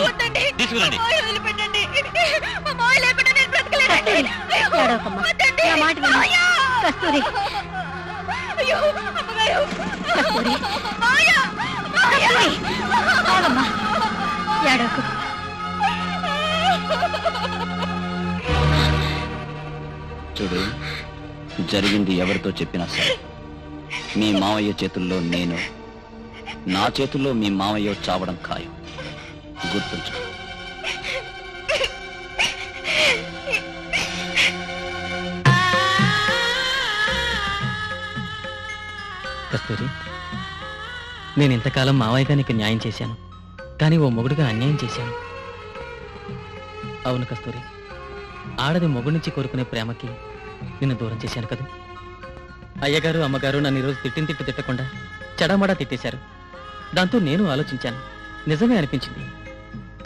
వద్దండి తీసుకురండి. మా మావయ్య వదిలిపెట్టండి మా మావయ్య లేకుండా నేను బ్రతకలేనండి అయ్యో, ఏడవకమ్మా. వద్దండి. నా మాట విను. మావయ్య! కస్తూరి అయ్యో అమ్మగారు కస్తూరి మావయ్య! మావయ్య! ఆగమ్మా ఏడవకు చూడు జరిగింది ఎవరితో చెప్పినా సరే మీ మావయ్య చేతుల్లో నేను నా చేతుల్లో మీ మావయ్య చావడం ఖాయం గుర్తుంచు. కస్తూరి నేను ఇంతకాలం మావయ్యగా నీకు న్యాయం చేశాను. కానీ ఓ మొగుడుగా అన్యాయం చేశాను. అవును కస్తూరి ఆడది మొగుడి నుంచి కోరుకునే ప్రేమకి నిన్ను దూరం చేశాను కదా? అయ్యగారు అమ్మగారు నన్ను ఈరోజు తిట్టిన తిట్టు తిట్టకుండా చెడమడా తిట్టేశారు. దాంతో నేను ఆలోచించాను. నిజమే అనిపించింది.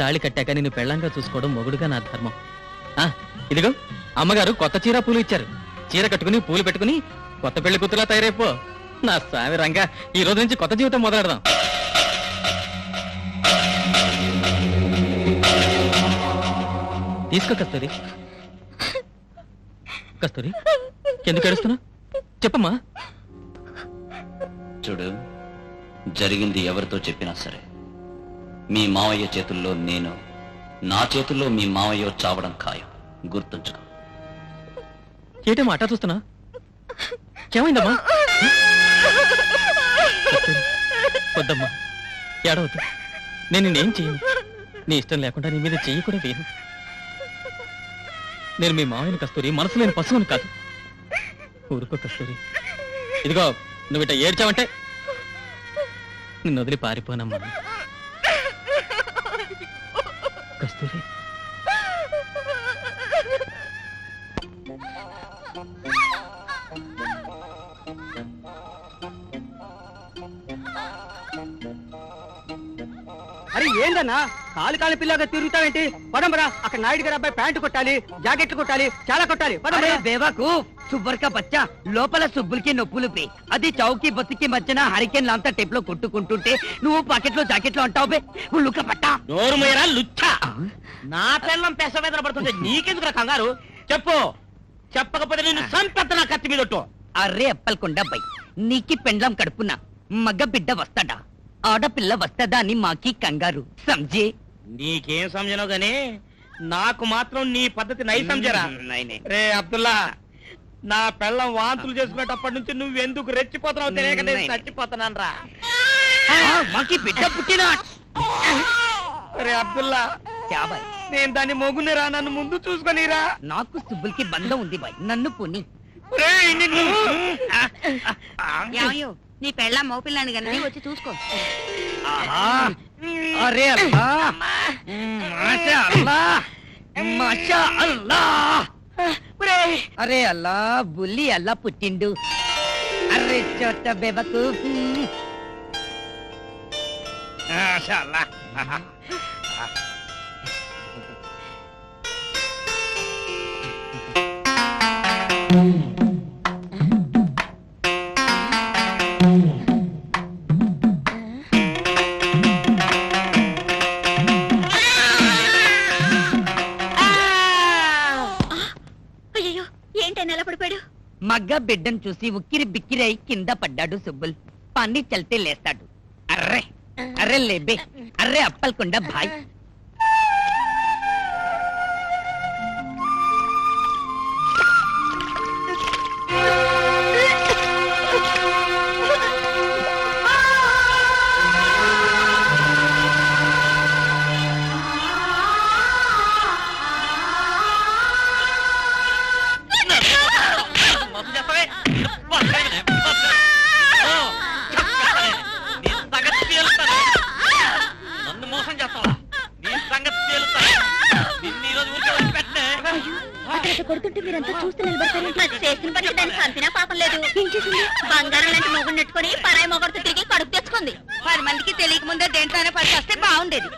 తాళి కట్టాక నిన్ను పెళ్ళంగా చూసుకోవడం మొగుడుగా నా ధర్మం. ఆ ఇదిగో అమ్మగారు కొత్త చీర పూలు ఇచ్చారు. చీర కట్టుకుని పూలు పెట్టుకుని కొత్త పెళ్ళి కూతురులా తయారైపో. నా స్వామి రంగా ఈ రోజు నుంచి కొత్త జీవితం మొదలెడదాం. తీసుకో కస్తూరి. కస్తూరి ఎందుకు ఏడుస్తున్నా చెప్పమ్మా. చూడు జరిగింది ఎవరితో చెప్పినా సరే. మీ మావయ్య చేతుల్లో నేను నా చేతుల్లో మీ మావయ్య చావడం ఖాయం. గుర్తుంచుకో. ఏటమ్మా అట్టా చూస్తున్నా? ఏమైందమ్మా? వద్దమ్మా. ఏడవద్దు. నేను నిన్నేం చేయను? నీ ఇష్టం లేకుండా నీ మీద చెయ్యి కూడా వేయను. నేను మీ మావయ్యని కస్తూరి మనసు లేని పశువుని కాదు. ఊరుకో కస్తూరి. ఇదిగో నువ్వు ఇట్ట ఏడ్చావంటే నిన్ను వదిలి పారిపోనమ్మా. కస్తూరి. అరే ఏందన్నా? కాలు కాలు పిల్లగా తిరుగుతావేంటి? పదంబరా అక్కడ నాయుడు గారి అబ్బాయి ప్యాంటు కొట్టాలి జాకెట్లు కొట్టాలి చాలా కొట్టాలి. అరే బేవాకు సుబ్బర్క బచ్చా లోపల సుబ్బులకి నొప్పులు పే. అది చౌకి బతికి మధ్యన హరికేన్ లాంతా టేప్లో కొట్టుకుంటుంటే నువ్వు పాకెట్లో జాకెట్లో అంటావు బే ఉల్లుక పట్టా. నోరు మీరా లుచ్చా. నా పిల్లం పెస మీద పడుతుంటే నీకెందుకు కంగారు? చెప్పు. చెప్పకపోతే నేను సంపెత్త నా కత్తి మీద. అర్రే అప్పల్కొండ బై నీకి పెండ్లం కడుపున మగ బిడ్డ వస్తాడా? ఆడపిల్ల వస్తదా అని మాకి కంగారు. సంజే నీకేం సమజనో గానీ? నాకు మాత్రం నీ పద్ధతి నై సంజరా రే అబ్దుల్లా నా పెళ్ళం వాంతులు చేసుకునేటప్పటి నుంచి నువ్వెందుకు రెచ్చిపోతున్నావు తెలియక నేను చచ్చిపోతున్నాను రా. మాకి బిడ్డ పుట్టిన. రే అబ్దుల్లా నేను దాన్ని మొగునిరా నన్ను ముందు చూసుకొనిరా నాకు సుబ్బులకి బంధం ఉంది బాయ్. నన్ను పోని. నీ పెళ్ళ మోపిల్లాని గనని వచ్చి చూసుకో. ఆహా. అరే అల్లా. మాషా అల్లా. మాషా అల్లా. అరే అల్లా బుల్లి అల్లా పుట్టిండు. అరే చోట బెబకు మాషా అల్లా. మగ్గ బిడ్డను చూసి ఉక్కిరి బిక్కిరై కింద పడ్డాడు సుబ్బుల్. పని చల్తే లేస్తాడు. అర్రే అర్రే లేబే అర్రే అప్పల్కుండా భాయ్. అక్కడ కొడుతుంటే మీరంతా చూస్తూ నిలబడతారు చేసిన పని దాన్ని చంపినా పాపం లేదు. ఏం చేసింది? బంగారం లాంటి మొగుడు నెట్టుకొని పరాయి మొగుడుతో తిరిగి కడుపు తెచ్చుకుంది. పది మందికి తెలియక ముందే దేంట్లోనే పడి వస్తే బాగుండేది.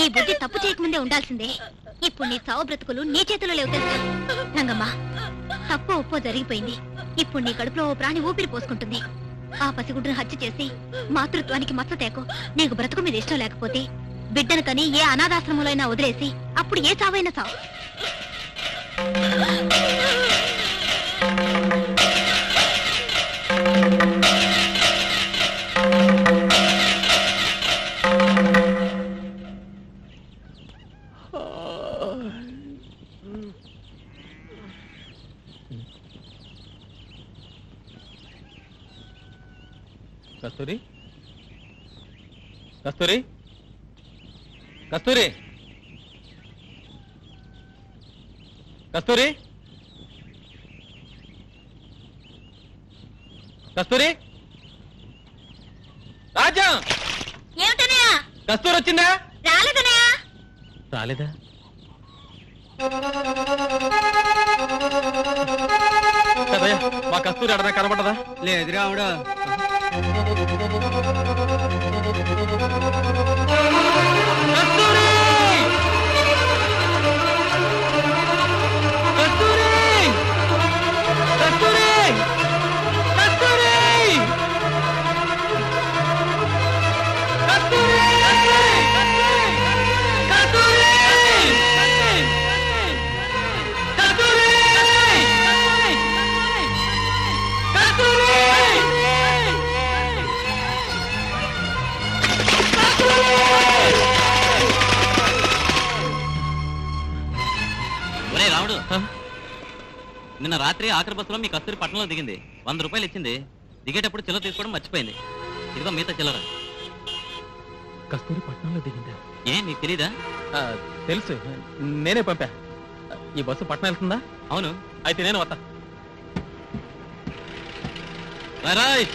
ఈ బుద్ధి తప్పు చేయకముందే ఉండాల్సిందే. ఇప్పుడు నీ చావు బ్రతుకులు నీ జరిగిపోయింది. ఇప్పుడు నీ కడుపులో ఓ ప్రాణి ఊపిరి పోసుకుంటుంది. ఆ పసిగుడ్డును హత్య చేసి మాతృత్వానికి మచ్చ తేకు. నీకు బ్రతుకు మీద ఇష్టం లేకపోతే బిడ్డను కని ఏ అనాథాశ్రమంలో అయినా వదిలేసి అప్పుడు ఏ చావైనా చావు. కస్తూరి? కస్తూరి? కస్తూరి? కస్తూరి? రాజా! ఏమిటనయా కస్తూరి వచ్చిందా రాలేదనయా రాలేదా కదయ్య మా కస్తూరి అడనా కనబడదా? లేదు రాముడు కస్తూరి కస్తూరి రాత్రి ఆఖరి బస్సులో మీ కస్తూరి పట్టణంలో దిగింది. వంద రూపాయలు ఇచ్చింది. దిగేటప్పుడు చిల్లర తీసుకోవడం మర్చిపోయింది. ఇదిగో మిగతా చిల్లర. కస్తూరి పట్నంలో దిగిందా? ఏ నీకు తెలీదా? తెలుసు. నేనే పంపా. ఈ బస్సు పట్నం వెళ్తుందా? అవును. అయితే నేను వస్తా. రాయ్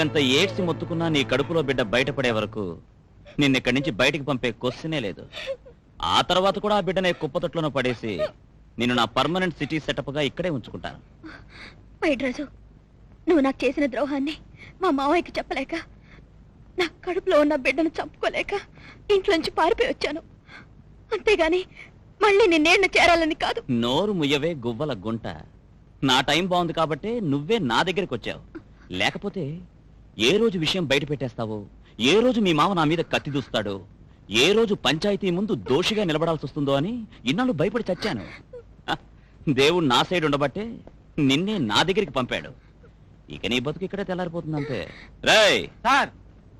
నువ్వెంత ఏడ్చి మొత్తుకున్నా నీ కడుపులో బిడ్డ బయటపడే వరకు నిన్నెక్కడి నుంచి బయటికి పంపే క్వశ్చనే లేదు. ఆ తర్వాత కూడా ఆ బిడ్డనే కుప్పతొట్లోనూ పడేసి నేను నా పర్మనెంట్ సిటీ సెటప్గా ఇక్కడే ఉంచుకుంటాను. వైడ్రాజు నువ్వు నాకు చేసిన ద్రోహాన్ని మా మావయ్యకి చెప్పలేక నా కడుపులో ఉన్న బిడ్డను చంపుకోలేక ఇంట్లోంచి పారిపోయి వచ్చాను. అంతేగాని మళ్ళీ నిన్నేళ్ళు చేరాలని కాదు. నోరు ముయ్యవే గువ్వల గుంట. నా టైం బాగుంది కాబట్టి నువ్వే నా దగ్గరికి వచ్చావు. లేకపోతే ఏ రోజు విషయం బయట పెట్టేస్తావో? ఏ రోజు మీ మామ నా మీద కత్తి దూస్తాడో? ఏ రోజు పంచాయతీ ముందు దోషిగా నిలబడాల్సి వస్తుందో అని ఇన్నాళ్ళు భయపడి చచ్చాను. దేవుడు నా సైడ్ ఉండబట్టే నిన్నే నా దగ్గరికి పంపాడు. ఇక నీ బతుకు ఇక్కడే తెల్లారిపోతుందంటే రేయ్ సార్!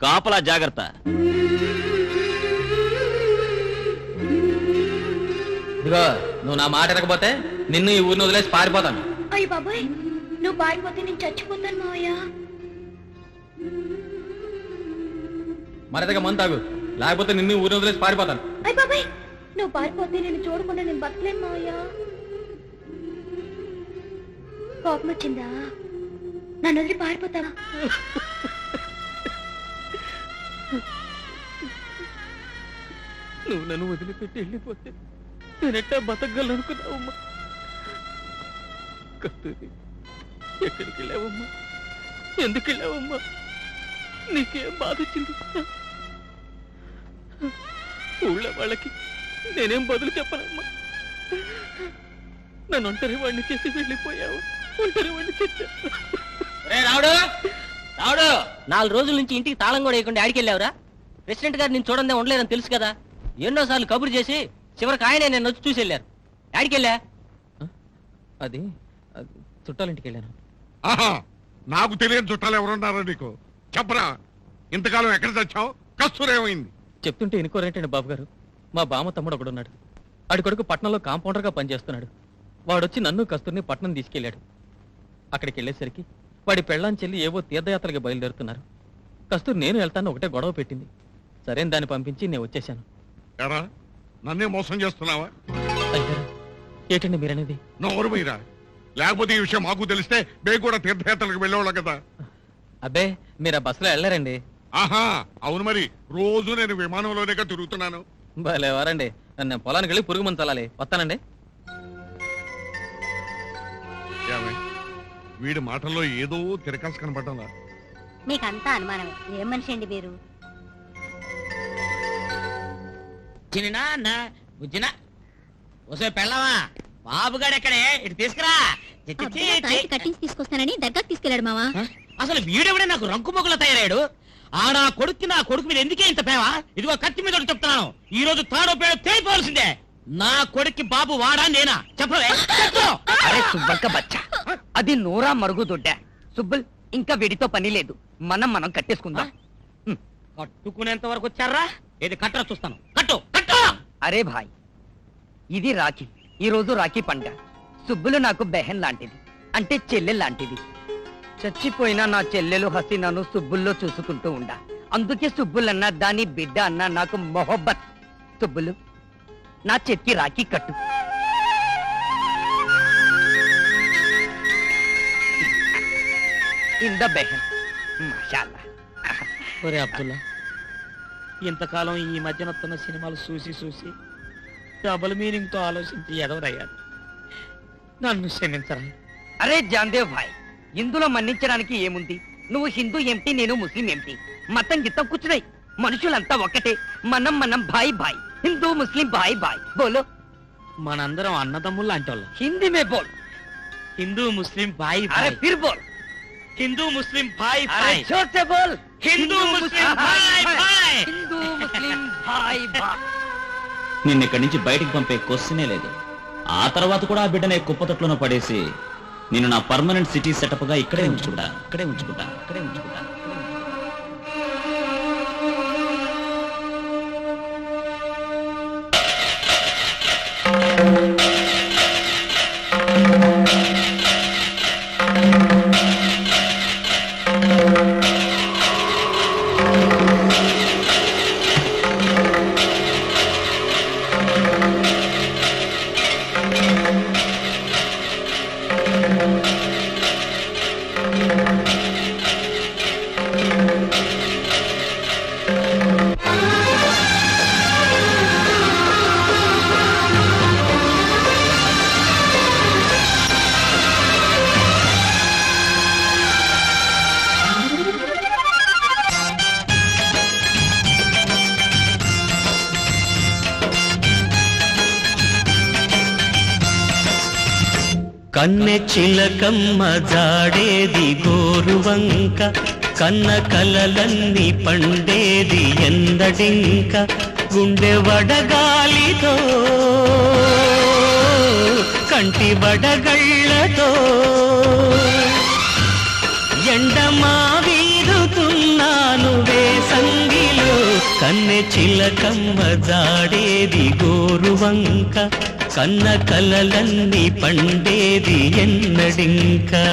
కాపలా జాగ్రత్త. ఇదిగో నువ్వు నా మాట ఎరకపోతే నిన్ను ఈ ఊరిని వదిలేసి పారిపోతాను. అయ్య బాబాయ్ నువ్వు పారిపోతే నేను చచ్చిపోతాను మావయ్య. మరదగా మంతాగు లేకపోతే నిన్ను ఊరిని వదిలేసి పారిపోతాను. అయ్య బాబాయ్ నువ్వు పారిపోతే నేను చూడకుండా నేను బతకలేను మావయ్య. కోపం వచ్చిందా నన్ను వదిలి పారిపోతావా? నువ్వు నన్ను వదిలిపెట్టి వెళ్ళిపోతే నేనెట్టా బతకగలను అనుకున్నావమ్మా కస్తూరి ఎక్కడికి వెళ్ళావమ్మా? ఎందుకు వెళ్ళావమ్మా? నీకేం బాధ వచ్చింది ఊళ్ళో వాళ్ళకి నేనేం బదులు చెప్పనమ్మా. నన్ను ఒంటరి వాడిని చేసి వెళ్ళిపోయావు. ఒంటరి వాడిని చేసి రావుడు రావుడు నాలుగు రోజుల నుంచి ఇంటికి తాళం కూడా వేయకుండా ఆడికి వెళ్ళావురా? ప్రెసిడెంట్ గారు నేను చూడండి ఉండలేదని తెలుసు కదా. ఎన్నోసార్లు కబురు చేసి చివరికి ఆయనే నేను వచ్చి చూసి వెళ్ళారు. ఆడికి వెళ్ళా? అది చుట్టాలింటికి వెళ్ళాను. ఆహా నాకు తెలియని చుట్టాలు ఎవరున్నారో నీకు? చెప్పరా ఇంతకాలం ఎక్కడ తెచ్చావు కస్తూరేమైంది? చెప్తుంటే ఎనుకోరేంటండి బాబు గారు మా బామ్మ తమ్ముడు ఒకడున్నాడు. ఆడి కొడుకు పట్నంలో కాంపౌండర్గా పనిచేస్తున్నాడు. వాడొచ్చి నన్ను కస్తూరిని పట్నం తీసుకెళ్ళాడు. అక్కడికి వెళ్ళేసరికి వాడి పెళ్ళాం చెల్లి ఏవో తీర్థయాత్రలకి బయలుదేరుతున్నారు. కస్తూరి నేను వెళ్తాను ఒకటే గొడవ పెట్టింది. సరే దాన్ని పంపించి నేను వచ్చేసాను ఎరా నన్నే మోసం చేస్తున్నావా? అయ్యారు ఏంటండి మీరనేది? నోరు మీరా. లేకపోతే ఈ విషయం మాకు తెలిస్తే మేము కూడా తీర్థయాత్రలకు వెళ్ళేవాళ్ళం కదా. అబ్బే మీరు ఆ బస్సులో వెళ్ళారండి. ఆహా అవును మరి. రోజు నేను విమానంలోనే తిరుగుతున్నాను. భలే వారండి. నన్ను నేను పొలానికి వెళ్ళి పురుగు మందు చల్లాలి వస్తానండి? వీడి మాటల్లో ఏదో తిరకాసు కనపడ్డంలా మీకంతా అనుమానమే. ఏం మనిషి అండి మీరు? చిన్న బుజ్జిన. ఓసే పెళ్ళవా బాబుగాడు ఎక్కడే? ఇటు తీసుకురా. కట్టించి తీసుకొస్తానని దగ్గరకు తీసుకెళ్ళాడు మావా. అసలు వీడెవడే నాకు రంకు మొగుల తయారాడు ఆ నా కొడుక్కి నా కొడుకు మీద ఎందుకే ఇంత ప్రేమ? ఇదిగో కత్తి మీద ఒకటి చెప్తున్నాను. ఈ రోజు తాడో పేడో తేలిపోవాల్సిందే. నా కొడుక్కి బాబు వాడా నేనా? చెప్పవే చెప్పు. అరే సుబ్బక్క బచ్చా అది నోరా మరుగుదొడ్డ సుబ్బుల్ ఇంకా వీడితో పని లేదు. మనం మనం కట్టేసుకుందాం. కట్టుకునేంత వరకు వచ్చారా? ఏది కట్టరా చూస్తాను. కట్టు కట్టు! అరే భాయ్ ఇది రాఖీ. ఈ రోజు రాఖీ పండుగ సుబ్బులు నాకు బెహన్ లాంటిది అంటే చెల్లె లాంటిది. చచ్చిపోయిన నా చెల్లెలు హసీనాను సుబ్బుల్లో చూసుకుంటూ ఉండా. అందుకే సుబ్బులన్న దాని బిడ్డ అన్న నాకు మొహబ్బత్. సుబ్బులు నా చెక్కి రాఖీ కట్టు. ఇంద బెహన్. మాషాల్లా. ఒరే అబ్దుల్లా ఇంతకాలం ఈ మధ్యన వస్తున్న సినిమాలు చూసి చూసి డబుల్ మీనింగ్తో ఆలోచించి ఎదవరయ్యాడు నన్ను క్షమించరా? అరే జాందేవ్ భాయ్ ఇందులో మన్నించడానికి ఏముంది? నువ్వు హిందూ ఏమిటి నేను ముస్లిం ఏమిటి మతం గిత్తం కూర్చున్నాయి. మనుషులంతా ఒక్కటే. మనం మనం భాయ్ భాయ్. హిందూ ముస్లిం భాయ్ భాయ్. బోలో. మనందరం అన్నదమ్ములు లాంటి వాళ్ళం హిందీ మే బోల్. హిందూ ముస్లిం భాయ్ అరే భాయ్. ఫిర్ బోల్. హిందూ ముస్లిం భాయ్ అరే భాయ్. జోర్ సే బోల్. హిందూ ముస్లిం భాయ్ భాయ్. హిందూ ముస్లిం భాయ్ భాయ్. నిన్నిక్కడి నుంచి బయటికి పంపే క్వశ్చనే లేదు. ఆ తర్వాత కూడా ఆ బిడ్డనే కుప్పతొట్లోనూ పడేసి నేను నా పర్మనెంట్ సిటీ సెటప్గా ఇక్కడే ఉంచుకుంటా. ఇక్కడే ఉంచుకుంటా. ఇక్కడే ఉంచుకుంటా. కన్నె చిలకమ్మ జాడేది గోరువంక కన్న కలలన్నీ పండేది ఎందడింక గుండె వడగాలితో కంటి వడగళ్ళతో. ఎండమా వీరుతున్నాను వేసంగిలో కన్నె చిలకమ్మ జాడేది గోరువంక కన్న కలలన్నీ పండేది ఎన్నడింకా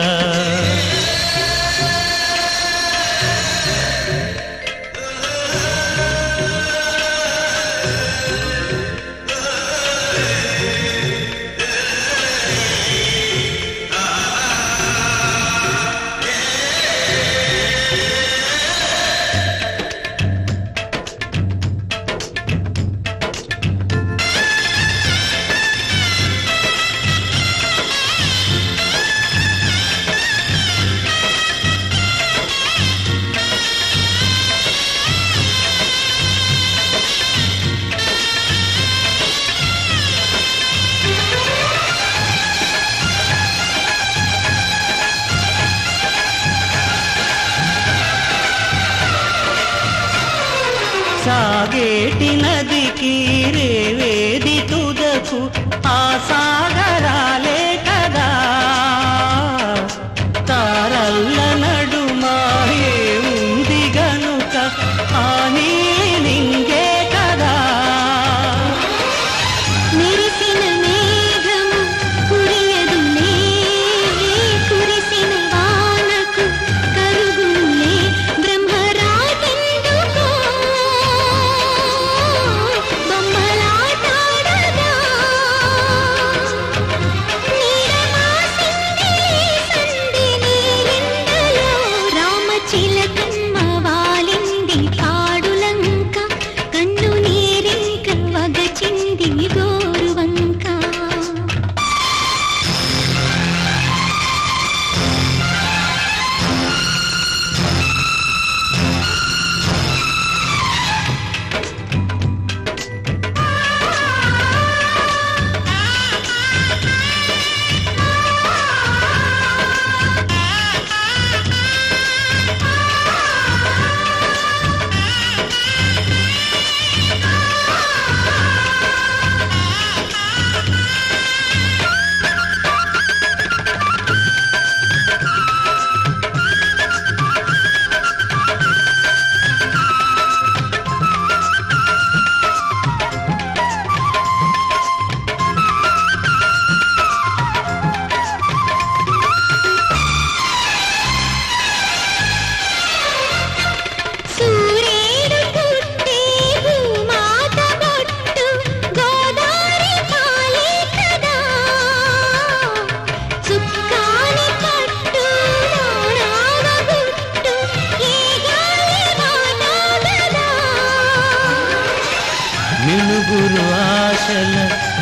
నలుగురు ఆశల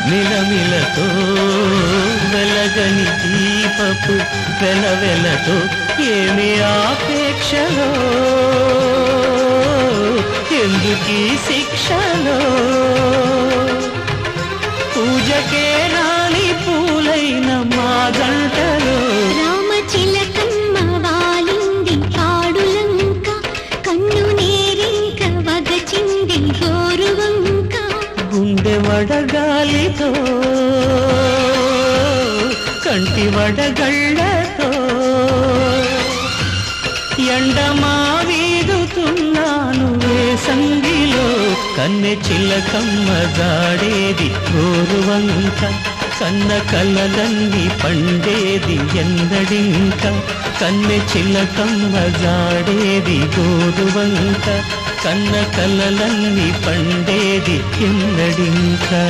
నిలమిలతో వెలగని దీపపు వెలవెలతో ఏమి ఆపేక్షలో? ఎందుకీ శిక్షలో? పూజకే రాని పూలైన మా గంటలో వడగాలితో కంటి వడగళ్ళతో ఎండమా వీదుతున్నాను వేసంగిలో కన్నె చిలకమ్మ జాడేది గోరువంక. కన్న కలలన్నీ పండేది ఎందడింక కన్నె చిలకమ్మ జాడేది గోరువంక కన్న కలలన్నీ పండేది ఎందడింకా